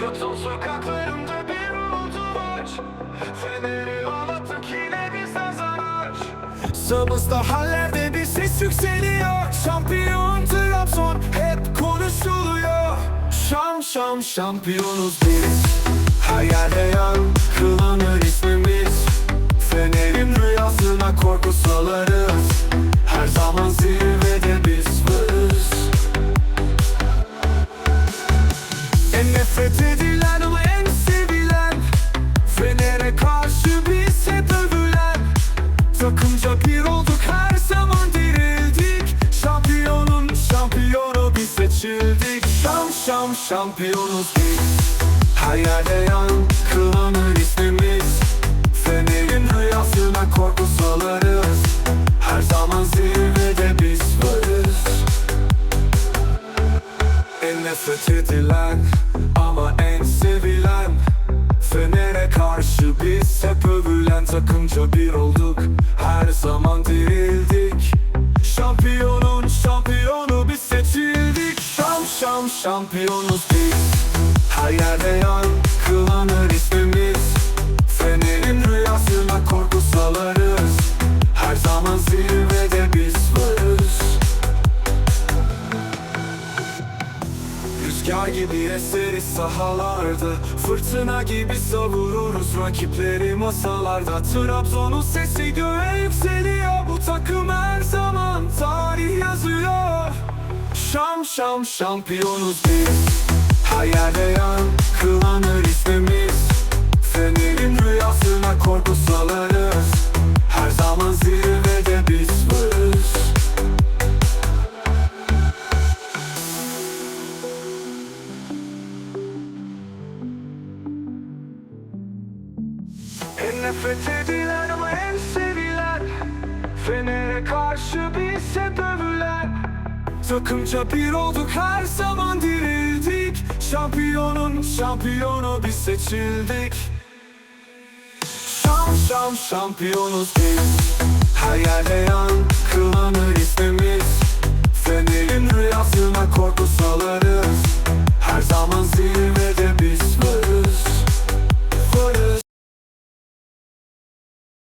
Yurtun sokaklarında bir umut var Feneri anlattık yine bizden zarar Sağımızda hallerde bir ses yükseliyor. Şampiyon Trabzon hep konuşuluyor. Şam şam şampiyonuz biz. Her yerde yankılanır ismimiz. Fener'in rüyasına korku salarız. Her zaman zirvede biz varız. En nefret Şam şam şampiyonuz biz. Her yerde yankılanır ismimiz. Fener'in rüyasına korku salarız. Her zaman zirvede biz varız. En nefret edilen ama en sevilen. Fener'e karşı biz hep övülen takımca bir olduk Şam şampiyonuz biz. Her yerde yankılanır ismimiz. Fener'in rüyasına korku salarız. Her zaman zirvede biz varız. Rüzgar gibi eseriz sahalarda Fırtına gibi savururuz rakipleri masalarda. Trabzon'un sesi göğe yükseliyor Şam şam şampiyonuz biz. Her yerde yankılanır ismimiz Fener'in rüyasına korku salarız. Her zaman zirvede biz varız. En nefret edilen ama en sevilen. Fener'e karşı biz hep övülen Takımca bir olduk her zaman dirildik. Şampiyonun şampiyonu biz seçildik. Şam şam şampiyonuz biz. Her yerde yankılanır ismimiz. Fener'in rüyasına korku salarız